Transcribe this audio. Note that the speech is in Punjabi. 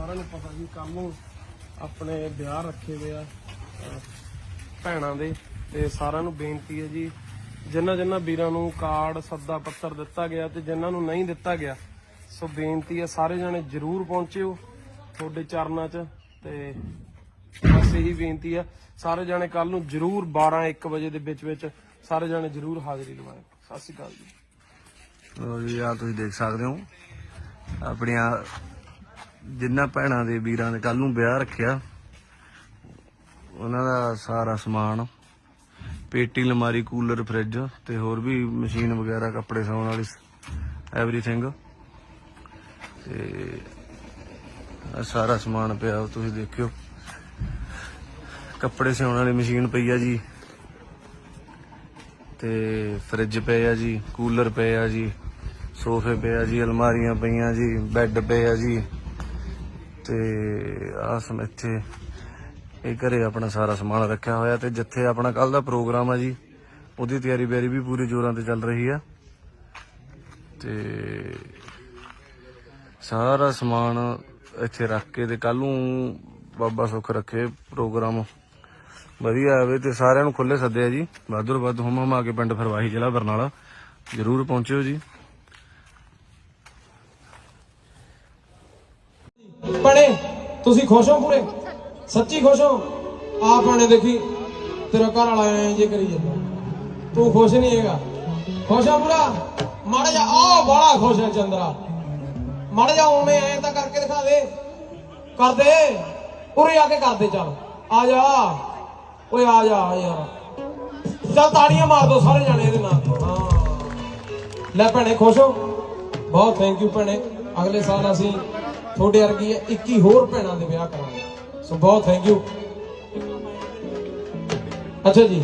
ਸਾਰਿਆਂ ਨੂੰ ਪਤਾ ਜੀ ਕੱਲ ਨੂੰ ਆਪਣੇ ਵਿਆਹ ਰੱਖੇ ਹੋਏ ਆ ਭੈਣਾਂ ਦੇ, ਤੇ ਸਾਰਿਆਂ ਨੂੰ ਬੇਨਤੀ ਹੈ ਜੀ ਜਿਨ੍ਹਾਂ ਜਿਨ੍ਹਾਂ ਵੀਰਾਂ ਨੂੰ ਕਾਰਡ, ਸੱਦਾ ਪੱਤਰ ਦਿੱਤਾ ਗਿਆ ਤੇ ਜਿਨ੍ਹਾਂ ਨੂੰ ਨਹੀਂ ਦਿੱਤਾ ਗਿਆ, ਸੋ ਬੇਨਤੀ ਹੈ ਸਾਰੇ ਜਣੇ ਜਰੂਰ ਪਹੁੰਚਿਓ ਤੁਹਾਡੇ ਚਰਨਾਂ 'ਚ, ਤੇ ਬਸ ਇਹੀ ਬੇਨਤੀ ਆ ਸਾਰੇ ਜਣੇ ਕੱਲ ਨੂੰ ਜਰੂਰ 12 1 ਵਜੇ ਦੇ ਵਿੱਚ ਵਿੱਚ ਸਾਰੇ ਜਣੇ ਜਰੂਰ ਹਾਜ਼ਰੀ ਲਵਾਇਓ। ਸਤਿ ਸ਼੍ਰੀ ਅਕਾਲ ਜੀ। ਲੋ ਜੀ ਆ ਤੁਸੀਂ ਦੇਖ ਸਕਦੇ ਹੋ, ਆਪਣੀਆਂ ਜਿੰਨਾ ਭੈਣਾਂ ਦੇ ਵੀਰਾਂ ਦੇ ਕੱਲ ਨੂੰ ਵਿਆਹ ਰੱਖਿਆ, ਉਹਨਾਂ ਦਾ ਸਾਰਾ ਸਮਾਨ, ਪੇਟੀ ਲਮਾਰੀ ਕੂਲਰ, ਫ੍ਰਿਜ ਤੇ ਹੋਰ ਵੀ ਮਸ਼ੀਨ ਵਗੈਰਾ, ਕੱਪੜੇ ਸਿਉਣ ਵਾਲੀ ਐਵਰੀਥਿੰਗ ਤੇ ਆਹ ਸਾਰਾ ਸਮਾਨ ਪਿਆ, ਤੁਸੀਂ ਦੇਖਿਓ। ਕੱਪੜੇ ਸਿਉਣ ਵਾਲੀ ਮਸ਼ੀਨ ਪਈ ਆ ਜੀ। ਤੇ ਫ੍ਰਿਜ ਪਏ ਆ ਜੀ, ਕੂਲਰ ਪਏ ਆ ਜੀ, ਸੋਫੇ ਪਏ ਆ ਜੀ, ਅਲਮਾਰੀਆਂ ਪਈਆਂ ਜੀ, ਬੈੱਡ ਪਏ ਆ ਜੀ। ਤੇ ਆਹ ਸਮ ਇੱਥੇ ਇਹ ਘਰੇ ਆਪਣਾ ਸਾਰਾ ਸਮਾਨ ਰੱਖਿਆ ਹੋਇਆ ਤੇ ਜਿੱਥੇ ਆਪਣਾ ਕੱਲ ਦਾ ਪ੍ਰੋਗਰਾਮ ਆ ਜੀ, ਉਹਦੀ ਤਿਆਰੀ ਬਿਆਰੀ ਵੀ ਪੂਰੇ ਜ਼ੋਰਾਂ ਤੇ ਚੱਲ ਰਹੀ ਆ। ਤੇ ਸਾਰਾ ਸਮਾਨ ਇੱਥੇ ਰੱਖ ਕੇ ਤੇ ਕੱਲ ਨੂੰ ਬਾਬਾ ਸੁੱਖ ਰੱਖੇ ਪ੍ਰੋਗਰਾਮ। ਵਧੀਆ ਆਵੇ ਤੇ ਸਾਰਿਆਂ ਨੂੰ ਖੁੱਲੇ ਸੱਦੇ ਆ ਜੀ। ਵੱਧ ਤੋਂ ਵੱਧ ਹੁਮ ਹੁਮਾ ਕੇ ਪਿੰਡ ਫਰਵਾਹੀ ਜ਼ਿਲ੍ਹਾ ਬਰਨਾਲਾ, ਜਰੂਰ ਪਹੁੰਚਿਓ ਜੀ। ਤੁਸੀਂ ਖੁਸ਼ ਹੋ ਪੂਰੇ? ਸੱਚੀ ਖੁਸ਼ ਹੋ? ਆਪ ਬਣੇ ਦੇਖੀ, ਤੇਰਾ ਘਰ ਵਾਲਾ ਐਂ ਜੇ ਕਰੀ ਜਾਂਦਾ। ਤੂੰ ਖੁਸ਼ ਨਹੀਂ ਹੈਗਾ। ਖੁਸ਼ ਆ ਪੂਰਾ? ਮਾੜਾ ਜਾ ਆ ਬੜਾ ਖੁਸ਼ ਹੈ ਚੰਦਰਾ। ਮਾੜਾ ਜਾ ਉਵੇਂ ਐਂ ਤਾਂ ਕਰਕੇ ਦਿਖਾ ਦੇ। ਕਰ ਉਰੇ ਆ ਕੇ ਕਰਦੇ ਚੱਲ। ਆ ਜਾ। ਓਏ, ਆ ਜਾ ਯਾਰ ਚੱਲ ਤਾੜੀਆਂ ਮਾਰ ਦੋ ਸਾਰੇ ਜਾਣੇ ਇਹਦੇ ਨਾਲ। ਹਾਂ। ਲੈ ਭੈਣੇ, ਖੁਸ਼ ਹੋ? ਬਹੁਤ ਥੈਂਕ ਯੂ ਭੈਣੇ। ਅਗਲੇ ਸਾਲ ਅਸੀਂ ਤੁਹਾਡੇ ਵਰਗੀ 21 ਹੋਰ ਭੈਣਾਂ ਦੇ ਵਿਆਹ ਕਰਾਂਗੇ। ਸੋ ਬਹੁਤ ਥੈਂਕ ਯੂ ਅੱਛਾ ਜੀ।